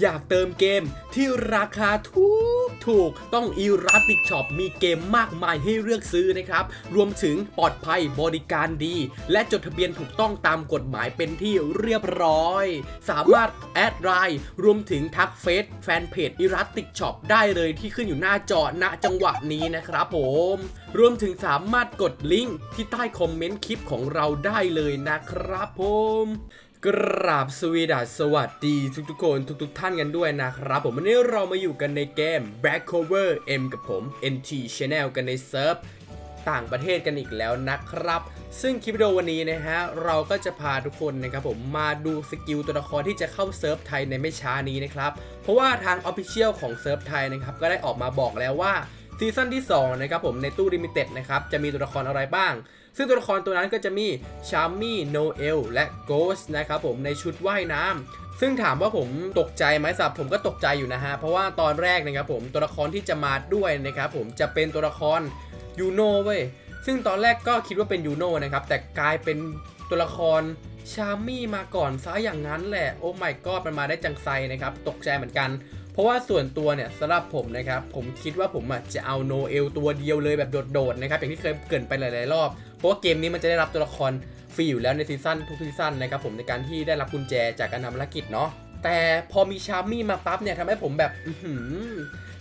อยากเติมเกมที่ราคาถูกถูกต้อง e r a t i c Shop มีเกมมากมายให้เลือกซื้อนะครับ รวมถึงปลอดภัยบริการดี และจดทะเบียนถูกต้องตามกฎหมายเป็นที่เรียบร้อย สามารถแอดไลน์รวมถึงทักเฟซแฟนเพจ e r a t i c Shop ได้เลยที่ขึ้นอยู่หน้าจอณจังหวะนี้นะครับผมรวมถึงสามารถกดลิงก์ที่ใต้คอมเมนต์คลิปของเราได้เลยนะครับผม กราบสวีดัสสวัสดีทุกๆคนทุกๆท่านกันด้วยนะครับผมวันนี้เรามาอยู่กันในเกม Black Cover M กับผม NT Channel กันในเซิร์ฟต่างประเทศกันอีกแล้วนะครับ ซึ่งคลิปวิดีโอวันนี้นะฮะ เราก็จะพาทุกคนนะครับผมมาดูสกิลตัวละครที่จะเข้าเซิร์ฟไทยในไม่ช้านี้นะครับ เพราะว่าทาง Official ของเซิร์ฟไทยนะครับ ก็ได้ออกมาบอกแล้วว่าซีซั่นที่2นะครับผมในตู้ลิมิเต็ดนะครับจะมีตัวละครอะไรบ้าง ซึ่งตัวละครตัวนั้นก็จะมีชาร์มี่โนเอลและโกสนะครับผมในชุดว่ายน้ำซึ่งถามว่าผมตกใจไหมสับผมก็ตกใจอยู่นะฮะ เพราะว่าตอนแรกนะครับผมตัวละครที่จะมาด้วยนะครับผมจะเป็นตัวละครยูโนเว้ยซึ่งตอนแรกก็คิดว่าเป็นยูโนนะครับแต่กลายเป็นตัวละครชามี่มาก่อนซะอย่างนั้นแหละโอ้ไม่ก็มันมาได้จังไซนะครับตกใจเหมือนกัน เพราะว่าส่วนตัวเนี่ยสำหรับผมนะครับผมคิดว่าผมจะเอาโนเอลตัวเดียวเลยแบบโดดๆนะครับอย่างที่เคยเกินไปหลายๆรอบ เพราะว่าเกมนี้มันจะได้รับตัวละครฟรีอยู่แล้วในซีซั่นทุกซีซั่นนะครับผมในการที่ได้รับกุญแจจากการทำภารกิจเนาะแต่พอมีชาร์มี่มาปั๊บเนี่ยทำให้ผมแบบ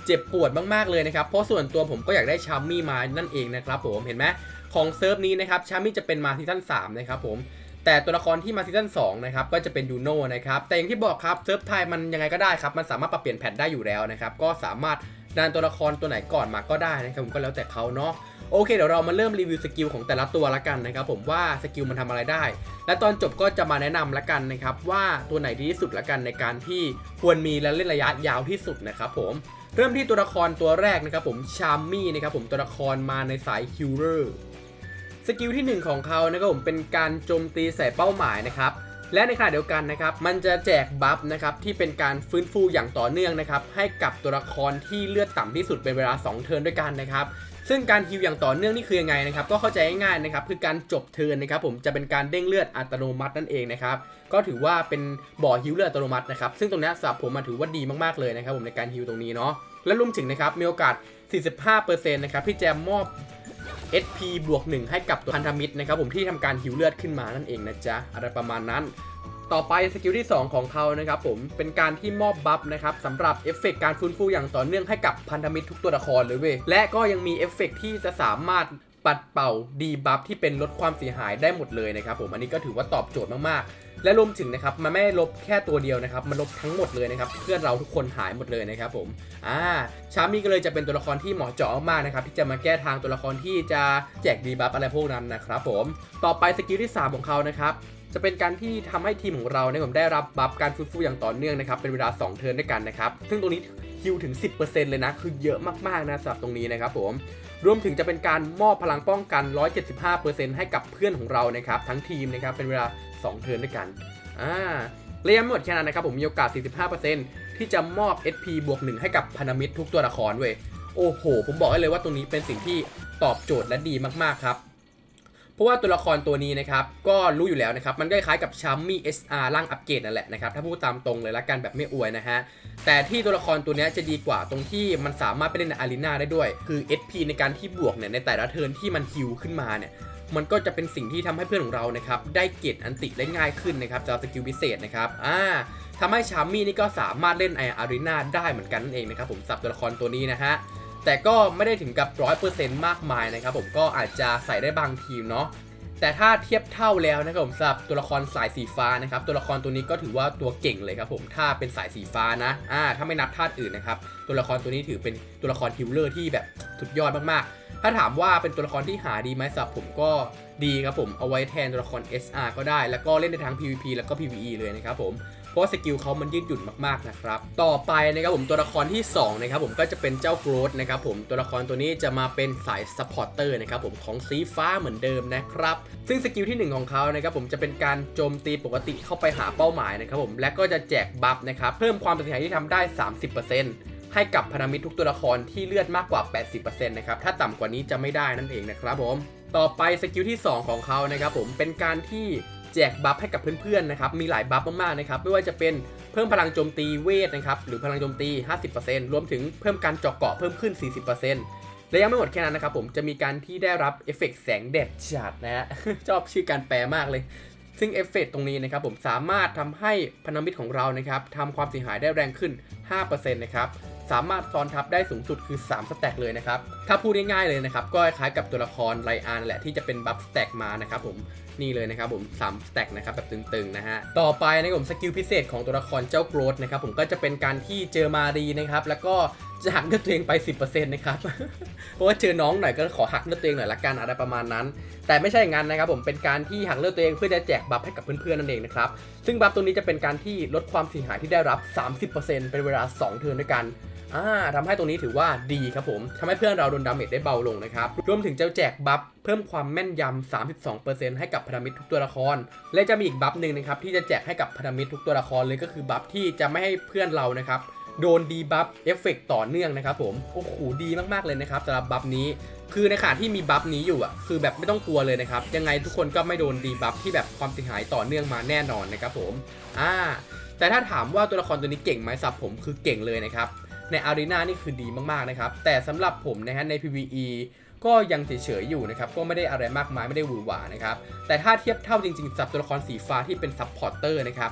เจ็บปวดมากๆเลยนะครับเพราะส่วนตัวผมก็อยากได้ชาร์มี่มานั่นเองนะครับผมเห็นไหมของเซิร์ฟนี้นะครับชาร์มี่จะเป็นมาซีซั่น3นะครับผมแต่ตัวละครที่มาซีซั่น2นะครับก็จะเป็นยูโน่นะครับแต่อย่างที่บอกครับเซิร์ฟไทยมันยังไงก็ได้ครับมันสามารถปรับเปลี่ยนแพทได้อยู่แล้วนะครับก็สามารถดันตัวละครตัวไหนก่อนมาก็ได้นะครับผมก็แล้วแต่เขาเนาะ โอเคเดี๋ยวเรามาเริ่มรีวิวสกิลของแต่ละตัวละกันนะครับผมว่าสกิลมันทำอะไรได้ และตอนจบก็จะมาแนะนำละกันนะครับว่าตัวไหนดีที่สุดละกันในการที่ควรมีและเล่นระยะยาวที่สุดนะครับผมเริ่มที่ตัวละครตัวแรกนะครับผมชาร์มี่นะครับผมตัวละครมาในสายฮิลเลอร์สกิลที่ 1 ของเขานะครับผมเป็นการโจมตีใส่เป้าหมายนะครับและในขณะเดียวกันนะครับ มันจะแจกบัฟนะครับที่เป็นการฟื้นฟูอย่างต่อเนื่องนะครับให้กับตัวละครที่เลือดต่ำที่สุดเป็นเวลา 2 เทิร์นด้วยกันนะครับ ซึ่งการฮิวอย่างต่อเนื่องนี่คือยังไงนะครับก็เข้าใจง่ายๆนะครับคือการจบเทินนะครับผมจะเป็นการเด้งเลือดอัตโนมัตินั่นเองนะครับก็ถือว่าเป็นบ่อฮิวเลือดอัตโนมัตินะครับซึ่งตรงนี้สำหรับผมมาถือว่าดีมากๆเลยนะครับผมในการฮิวตรงนี้เนาะและรวมถึงนะครับมีโอกาส 45%นะครับที่จะมอบ SP บวก1ให้กับตัวพันธมิตรนะครับผมที่ทำการหิวเลือดขึ้นมานั่นเองนะจ๊ะอะไรประมาณนั้น ต่อไปสกิลที่ 2 ของเขานะครับผมเป็นการที่มอบบัฟนะครับสำหรับเอฟเฟกต์การฟื้นฟูอย่างต่อเนื่องให้กับพันธมิตรทุกตัวละครเลยเว้ยและก็ยังมีเอฟเฟกต์ที่จะสามารถ ปัดเป่าดีบัฟที่เป็นลดความเสียหายได้หมดเลยนะครับผมอันนี้ก็ถือว่าตอบโจทย์มากๆ และรวมถึงนะครับมันไม่ลบแค่ตัวเดียวนะครับมันลบทั้งหมดเลยนะครับเพื่อนเราทุกคนหายหมดเลยนะครับผมอ่าชามี่ก็เลยจะเป็นตัวละครที่เหมาะเจาะมากนะครับที่จะมาแก้ทางตัวละครที่จะแจกดีบัฟอะไรพวกนั้นนะครับผมต่อไปสกิลที่ 3 ของเขานะครับจะเป็นการที่ทำให้ทีมของเราเนี่ยผมได้รับบัฟการฟื้นฟูอย่างต่อเนื่องนะครับเป็นเวลา 2 เทิร์นด้วยกันนะครับซึ่งตรงนี้ฮิวถึง 10%เลยนะคือเยอะมากๆนะสำหรับตรงนี้นะครับผม รวมถึงจะเป็นการมอบพลังป้องกัน 175%ให้กับเพื่อนของเรานะครับ ทั้งทีมนะครับ เป็นเวลา 2 เทิร์นด้วยกัน อ่าเรียมหมดแค่นั้นนะครับ ผมมีโอกาส 45%ที่จะมอบ SP บวก 1 ให้กับพันธมิตรทุกตัวละครเว้ย โอ้โห ผมบอกได้เลยว่าตรงนี้เป็นสิ่งที่ตอบโจทย์และดีมากๆครับ เพราะว่าตัวละครตัวนี้นะครับก็รู้อยู่แล้วนะครับมันก็คล้ายกับชัมมี่ SR ร่างอัปเกรดนั่นแหละนะครับถ้าพูดตามตรงเลยละกันแบบไม่อวยนะฮะแต่ที่ตัวละครตัวนี้จะดีกว่าตรงที่มันสามารถไปเล่นในอารีนาได้ด้วย คือ SP ในการที่บวกเนี่ยในแต่ละเทิร์นที่มันฮิวขึ้นมาเนี่ยมันก็จะเป็นสิ่งที่ทำให้เพื่อนของเรานะครับได้เกรดอันติได้ง่ายขึ้นนะครับจากสกิลพิเศษนะครับอ่าทำให้ชาร์มี่นี่ก็สามารถเล่นไออารีนาได้เหมือนกันนั่นเองนะครับผมสับตัวละครตัวนี้นะฮะ แต่ก็ไม่ได้ถึงกับ 100%มากมายนะครับผมก็อาจจะใส่ได้บางทีมเนาะแต่ถ้าเทียบเท่าแล้วนะครับผมสำหรับตัวละครสายสีฟ้านะครับตัวละครตัวนี้ก็ถือว่าตัวเก่งเลยครับผมถ้าเป็นสายสีฟ้านะอ่าถ้าไม่นับธาตุอื่นนะครับตัวละครตัวนี้ถือเป็นตัวละครฮิลเลอร์ที่แบบสุดยอดมากๆ ถ้าถามว่าเป็นตัวละครที่หาดีไหมสำหรับผมก็ดีครับผม เอาไว้แทนตัวละคร SR ก็ได้ แล้วก็เล่นได้ทั้ง PVP แล้วก็ PVE เลยนะครับผม เพราะสกิลเขามันยืดหยุ่นมาก ๆ นะครับ ต่อไปนะครับผมตัวละครที่ 2 นะครับผมก็จะเป็นเจ้าโกรธนะครับผมตัวละครตัวนี้จะมาเป็นสายซัพพอร์เตอร์นะครับผมของสีฟ้าเหมือนเดิมนะครับ ซึ่งสกิลที่ 1 ของเขานะครับผมจะเป็นการโจมตีปกติเข้าไปหาเป้าหมายนะครับผมและก็จะแจกบัฟนะครับเพิ่มความเสียหายที่ทำได้ 30% ให้กับพันธมิตรทุกตัวละครที่เลือดมากกว่า 80%นะครับ ถ้าต่ำกว่านี้จะไม่ได้นั่นเองนะครับผม ต่อไปสกิลที่ 2 ของเขานะครับผม เป็นการที่แจกบัฟให้กับเพื่อนๆนะครับ มีหลายบัฟมากๆนะครับ ไม่ว่าจะเป็นเพิ่มพลังโจมตีเวทนะครับ หรือพลังโจมตี 50%รวมถึงเพิ่มการเจาะเกาะเพิ่มขึ้น 40%และยังไม่หมดแค่นั้นนะครับผม จะมีการที่ได้รับเอฟเฟกต์แสงแดดจัดนะฮะ ชอบชื่อการแปลมากเลยซึ่งเอฟเฟกต์ตรงนี้นะครับผมสามารถทำให้พันธมิตรของเรานะครับทำความเสียหายได้แรงขึ้น 5%นะครับ สามารถซ้อนทับได้สูงสุดคือ 3 สแต็กเลยนะครับ ถ้าพูดง่ายๆเลยนะครับ ก็คล้ายกับตัวละครไลอานแหละที่จะเป็นบัฟสแต็กมานะครับผมนี่เลยนะครับผม3สแต็กนะครับแบบตึงๆนะฮะต่อไปนะครับผมสกิลพิเศษของตัวละครเจ้าโกรธนะครับผมก็จะเป็นการที่เจอมารีนะครับแล้วก็จะหักเลือดตัวเองไป 10%นะครับ เพราะว่าเจอน้องหน่อยก็ขอหักเลือดตัวเองหน่อยละกันอะไรประมาณนั้น แต่ไม่ใช่อย่างนั้นนะครับผมเป็นการที่หักเลือดตัวเองเพื่อจะแจกบัฟให้กับเพื่อนๆนั่นเองนะครับซึ่งบัฟตัวนี้จะเป็นการที่ลดความเสียหายที่ได้รับ 30%เป็นเวลา 2 เทิร์นด้วยกัน อ่าทำให้ตรงนี้ถือว่าดีครับผมทำให้เพื่อนเราโดนดาเมจได้เบาลงนะครับ รวมถึงจะแจกบัฟเพิ่มความแม่นยำ 32%ให้กับพันธมิตรทุกตัวละคร และจะมีอีกบัฟหนึ่งนะครับที่จะแจกให้กับพันธมิตรทุกตัวละครเลยก็คือบัฟที่จะไม่ให้เพื่อนเรานะครับโดนดีบัฟเอฟเฟกต่อเนื่องนะครับผมโอ้โหดีมากๆเลยนะครับสำหรับบัฟนี้ คือในขณะที่มีบัฟนี้อยู่อะคือแบบไม่ต้องกลัวเลยนะครับ ยังไงทุกคนก็ไม่โดนดีบัฟที่แบบความเสียหายต่อเนื่องมาแน่นอนนะครับผมอ่าแต่ถ้าถามว่าตัวละครตัวนี้เก่งไหมสับผมคือเก่งเลยนะครับ ในอารีนานี่คือดีมากๆนะครับ แต่สำหรับผมนะฮะใน PVE ก็ยังเฉยๆอยู่นะครับ ก็ไม่ได้อะไรมากมายไม่ได้หวือหวานะครับ แต่ถ้าเทียบเท่าจริงๆสับตัวละครสีฟ้าที่เป็นซับพอร์เตอร์นะครับ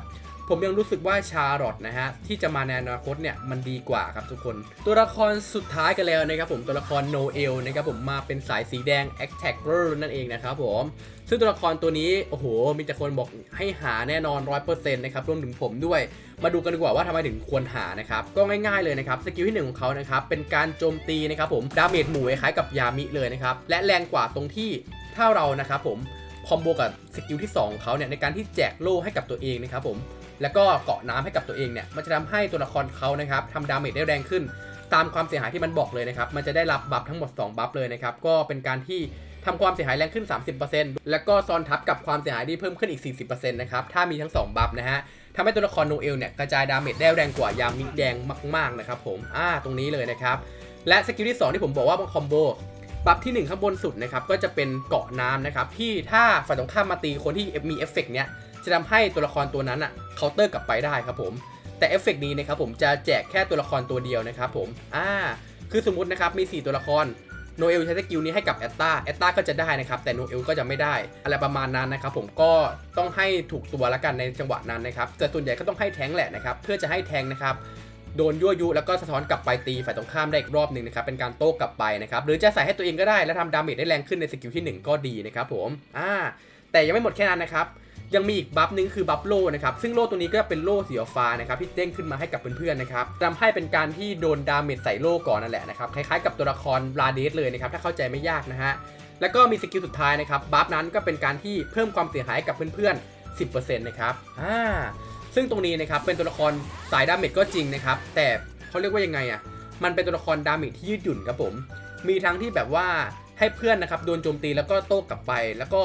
ผมยังรู้สึกว่าชาร์ลอตนะฮะที่จะมาในอนาคตเนี่ยมันดีกว่าครับทุกคน ตัวละครสุดท้ายกันแล้วนะครับผมตัวละครโนเอลนะครับผมมาเป็นสายสีแดง a t t a c k e r นั่นเองนะครับผมซึ่งตัวละครตัวนี้โอ้โหมีแต่คนบอกให้หาแน่นอน 100%นะครับรวมถึงผมด้วย มาดูกันดีกว่าว่าทำไมถึงควรหานะครับก็ง่ายๆเลยนะครับสกิลที่หนึ่งของเขานะครับเป็นการโจมตีนะครับผมดาเมจหมู่คล้ายกับยามิเลยนะครับและแรงกว่าตรงที่ถ้าเรานะครับผมคอมโบกับสกิลที่2ของเขาเนี่ยในการที่แจกโล่ให้กับตัวเองนะครับผม แล้วก็เกาะน้ำให้กับตัวเองเนี่ยมันจะทำให้ตัวละครเขานะครับทำดาเมจได้แรงขึ้น ตามความเสียหายที่มันบอกเลยนะครับมันจะได้รับบัฟทั้งหมด 2 บัฟเลยนะครับก็เป็นการที่ทำความเสียหายแรงขึ้น 30%แล้วก็ซ้อนทับกับความเสียหายที่เพิ่มขึ้นอีก 40%นะครับถ้ามีทั้ง 2 บัฟนะฮะทำให้ตัวละครโนเอลเนี่ยกระจายดาเมจได้แรงกว่ายามิแดงมากๆนะครับผมอ่าตรงนี้เลยนะครับและสกิลที่ 2 ที่ผมบอกว่าเป็นคอมโบบัฟที่ 1 ข้างบนสุดนะครับก็จะเป็นเกาะน้ำนะครับที่ถ้าฝ่ายตรงข้ามมาตีคนที่มีเอฟเฟกต์เนี้ย จะทำให้ตัวละครตัวนั้นอะเคาน์เตอร์กลับไปได้ครับผมแต่เอฟเฟกต์นี้นะครับผมจะแจกแค่ตัวละครตัวเดียวนะครับผมอ่าคือสมมตินะครับมี 4 ตัวละครโนเอลใช้สกิลนี้ให้กับแอตตาแอตตาก็จะได้นะครับ แต่โนเอลก็จะไม่ได้ อะไรประมาณนั้นนะครับผมก็ต้องให้ถูกตัวละกันในจังหวะนั้นนะครับแต่ส่วนใหญ่ก็ต้องให้แทงแหละนะครับ เพื่อจะให้แทงนะครับ โดนยั่วยุแล้วก็สะท้อนกลับไปตีฝ่ายตรงข้ามได้อีกรอบหนึ่งนะครับ เป็นการโต้กลับไปนะครับ หรือจะใส่ให้ตัวเองก็ได้ แล้วทำดาเมจได้แรงขึ้นในสกิลที่ 1 ก็ดีนะครับผม อ่า แต่ยังไม่หมดแค่นั้นนะครับ ยังมีอีกบัฟหนึงคือบัฟโล่นะครับซึ่งโล่ตัวนี้ก็เป็นโล่สีฟ้านะครับที่เด้งขึ้นมาให้กับเพื่อนๆนะครับทำให้เป็นการที่โดนดาเมจใส่โล่ก่อนนั่นแหละนะครับคล้ายๆกับตัวละครบลาเดสเลยนะครับถ้าเข้าใจไม่ยากนะฮะแล้วก็มีสกิลสุดท้ายนะครับบัฟนั้นก็เป็นการที่เพิ่มความเสียหายให้กับเพื่อนๆ 10%นะครับอ่าซึ่งตรงนี้นะครับเป็นตัวละครสายดาเมจก็จริงนะครับแต่เขาเรียกว่ายังไงอะมันเป็นตัวละครดาเมจที่ยืดหยุ่นครับผม มีทั้งที่แบบว่าให้เพื่อนนะครับโดนโจมตีแล้วก็โต้กลับไป แล้วก็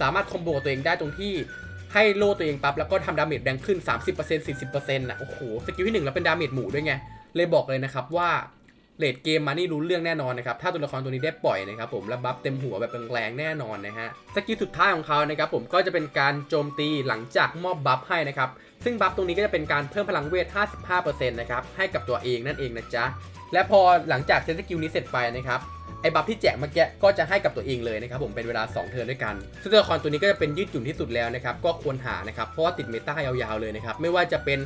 สามารถคอมโบตัวเองได้ตรงที่ ให้โล่ตัวเองปั๊บแล้วก็ทำดาเมจแรงขึ้น 30% 40%น่ะโอ้โหสกิลที่หนึ่งแล้วเป็นดาเมจหมู่ด้วยไง เลยบอกเลยนะครับว่าเลดเกมมานี่รู้เรื่องแน่นอนนะครับ ถ้าตัวละครตัวนี้ได้ปล่อยนะครับผมแล้วบัฟเต็มหัวแบบแรงๆแน่นอนนะฮะ สกิลสุดท้ายของเขานะครับผมก็จะเป็นการโจมตีหลังจากมอบบัฟให้นะครับ ซึ่งบัฟตรงนี้ก็จะเป็นการเพิ่มพลังเวท 55%นะครับให้กับตัวเองนั่นเองนะจ๊ะ และพอหลังจากเซตสกิลนี้เสร็จไปนะครับ ไอ้บัฟที่แจกเมื่อกี้ก็จะให้กับตัวเองเลยนะครับผมเป็นเวลา 2 เทิร์นด้วยกันซึ่งตัวละครตัวนี้ก็จะเป็นยืดหยุ่นที่สุดแล้วนะครับก็ควรหานะครับเพราะว่าติดเมตายาวๆเลยนะครับไม่ว่าจะเป็น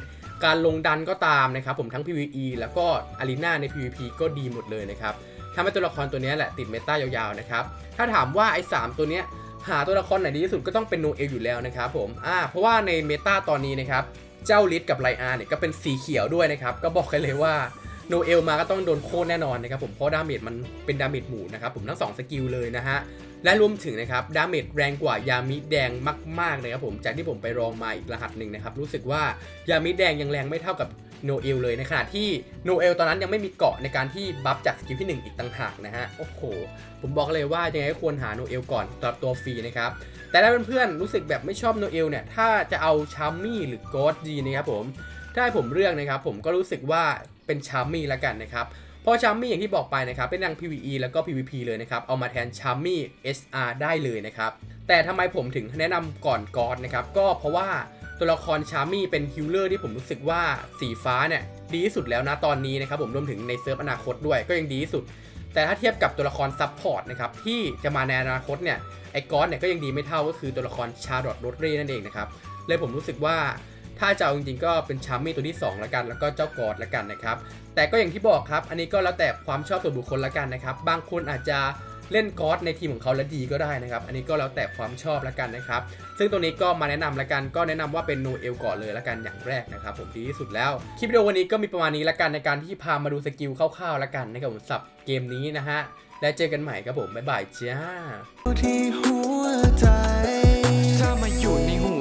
การลงดันก็ตามนะครับผมทั้ง PVE แล้วก็อารีนาใน PVP ก็ดีหมดเลยนะครับทำให้ตัวละครตัวนี้แหละติดเมตายาวๆนะครับถ้าถามว่าไอ้สามตัวเนี้ยหาตัวละครไหนดีที่สุดก็ต้องเป็นโนเอลอยู่แล้วนะครับผมอ่าเพราะว่าในเมตาตอนนี้นะครับเจ้าลิสกับไลอาร์เนี่ยก็เป็นสีเขียวด้วยนะครับก็บอกกันเลยว่า โนเอลมาก็ต้องโดนโค่นแน่นอนนะครับผมเพราะดาเมจมันเป็นดาเมจหมู่นะครับผมทั้งสองสกิลเลยนะฮะและรวมถึงนะครับดาเมจแรงกว่ายามิแดงมากๆนะครับผมจากที่ผมไปลองมาอีกรหัสหนึ่งนะครับรู้สึกว่ายามิแดงยังแรงไม่เท่ากับโนเอลเลยในขณะที่โนเอลตอนนั้นยังไม่มีเกาะในการที่บัฟจากสกิลที่หนึ่งอีกต่างหากนะฮะโอ้โห ผมบอกเลยว่ายังไงก็ควรหาโนเอลก่อนสำหรับตัวฟรีนะครับแต่ถ้าเพื่อนๆรู้สึกแบบไม่ชอบโนเอลเนี่ยถ้าจะเอาชาร์มี่หรือโกดดีนะครับผมถ้าให้ผมเลือกนะครับผมก็รู้สึกว่า เป็นชาร์มี่ละกันนะครับเพราะชาร์มี่อย่างที่บอกไปนะครับเป็นทั้ง PVE แล้วก็ PVP เลยนะครับเอามาแทนชาร์มี่ SR ได้เลยนะครับแต่ทำไมผมถึงแนะนำก่อนกอดนะครับก็เพราะว่าตัวละครชาร์มี่เป็นฮิลเลอร์ที่ผมรู้สึกว่าสีฟ้าเนี่ยดีที่สุดแล้วนะตอนนี้นะครับผมรวมถึงในเซิร์ฟอนาคตด้วยก็ยังดีที่สุด แต่ถ้าเทียบกับตัวละครซับพอร์ตนะครับที่จะมาในอนาคตเนี่ยไอ้กอสเนี่ยก็ยังดีไม่เท่าก็คือตัวละครชาร์ลอตโรดเรนั่นเองนะครับเลยผมรู้สึกว่า ถ้าจะเอาจริงๆก็เป็นชาร์มี่ตัวที่2แล้วกัน แล้วก็เจ้ากอดแล้วกันนะครับ แต่ก็อย่างที่บอกครับ อันนี้ก็แล้วแต่ความชอบส่วนบุคคลแล้วกันนะครับ บางคนอาจจะเล่นกอสในทีมของเขาแล้วดีก็ได้นะครับ อันนี้ก็แล้วแต่ความชอบแล้วกันนะครับ ซึ่งตัวนี้ก็มาแนะนำแล้วกัน ก็แนะนำว่าเป็นโนเอลก่อนเลยแล้วกันอย่างแรกนะครับ ผมดีที่สุดแล้ว คลิปวิดีโอวันนี้ก็มีประมาณนี้แล้วกันในการที่พามาดูสกิลคร่าวๆแล้วกันนะครับผมสับเกมนี้นะฮะ และเจอกันใหม่ครับผม บ๊ายบายจ้าที่หัว